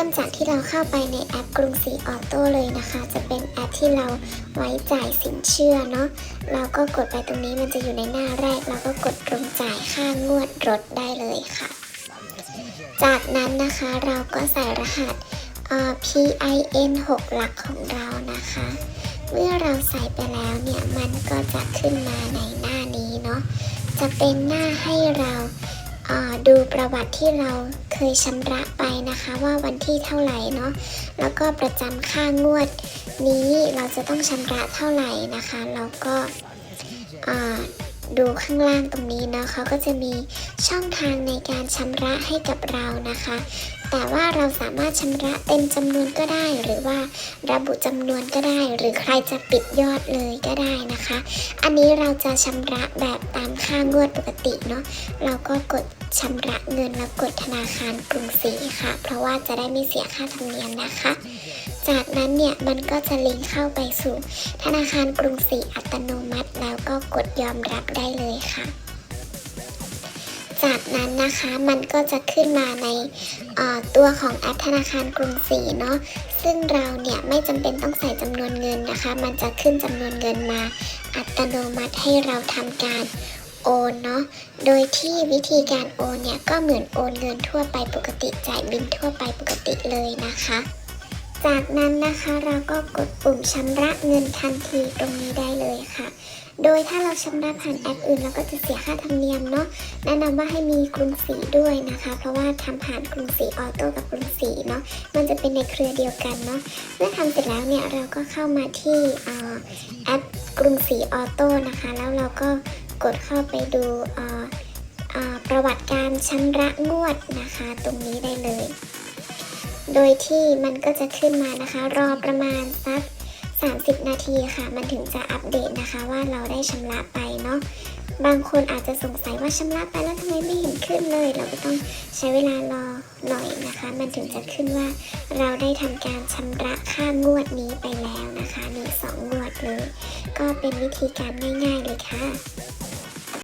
ริ่มจากที่เราเข้าไปในแอปกรุงศรีออโต้เลยนะคะ จะเป็นแอปที่เราไว้จ่ายสินเชื่อเนาะเราก็กดไปตรงนี้มันจะอยู่ในหน้าแรก เราก็กดตรงจ่ายค่างวดรถได้เลยค่ะ จากนั้นนะคะเราก็ใส่รหัส PIN 6 หลักของเรานะคะ เมื่อเราใส่ไปแล้วเนี่ยมันก็จะขึ้นมาในหน้านี้เนาะจะเป็นหน้าให้เราดูประวัติที่เรา เคยชำระไปนะคะว่าวันที่เท่าไหร่เนาะแล้วก็ประจำค่างวดนี้เราจะต้องชำระเท่าไหร่นะคะแล้วก็ดูข้างล่างตรงนี้เนาะเขาก็จะมีช่องทางในการชำระให้กับเรานะคะ แต่ว่าเราสามารถชำระเต็มจำนวนก็ได้ หรือว่าระบุจำนวนก็ได้ หรือใครจะปิดยอดเลยก็ได้นะคะ อันนี้เราจะชำระแบบตาม ค่างวดปกติเนาะเราก็กดชำระเงินแล้วกดธนาคารกรุงศรีค่ะ เพราะว่าจะได้ไม่เสียค่าธรรมเนียมนะคะ จากนั้นเนี่ยมันก็จะลิงก์เข้าไปสู่ ธนาคารกรุงศรีอัตโนมัติ แล้วก็กดยอมรับได้เลยค่ะ จากนั้นนะคะมันก็จะขึ้นมาในตัวของแอปธนาคารกรุงศรีเนาะซึ่งเราเนี่ยไม่จำเป็นต้องใส่จำนวนเงินนะคะ มันจะขึ้นจำนวนเงินมาอัตโนมัติให้เราทำการ โอนเนาะ โดยที่วิธีการโอนเนี่ยก็เหมือนโอนเงินทั่วไปปกติจ่ายบินทั่วไปปกติเลยนะคะ จากนั้นนะคะเราก็กดปุ่มชำระเงินทันทีตรงนี้ได้เลยค่ะ โดยถ้าเราชำระผ่านแอปอื่นเราก็จะเสียค่าธรรมเนียมเนาะ แนะนำว่าให้มีกรุงศรีด้วยนะคะ เพราะว่าทำผ่านกรุงศรีออโต้กับกรุงศรีเนาะ มันจะเป็นในเครือเดียวกันเนาะ เมื่อทำเสร็จแล้วเนี่ยเราก็เข้ามาที่อ่าแอปกรุงศรีออโต้นะคะ แล้วเราก็ ดเข้าไปดูประวัติการชำระงวดนะคะ ตรงนี้ได้เลย โดยที่มันก็จะขึ้นมานะคะ รอประมาณสัก 30 นาทีค่ะ มันถึงจะอัปเดตนะคะว่าเราได้ชำระไปเนาะบางคนอาจจะสงสัยว่าชำระไปแล้วทำไมไม่เห็นขึ้นเลย เราก็ต้องใช้เวลารอหน่อยนะคะ มันถึงจะขึ้นว่า เราได้ทำการชำระค่างวดนี้ไปแล้วนะคะมีสองงวดเลย ก็เป็นวิธีการง่าย ๆ เลยค่ะ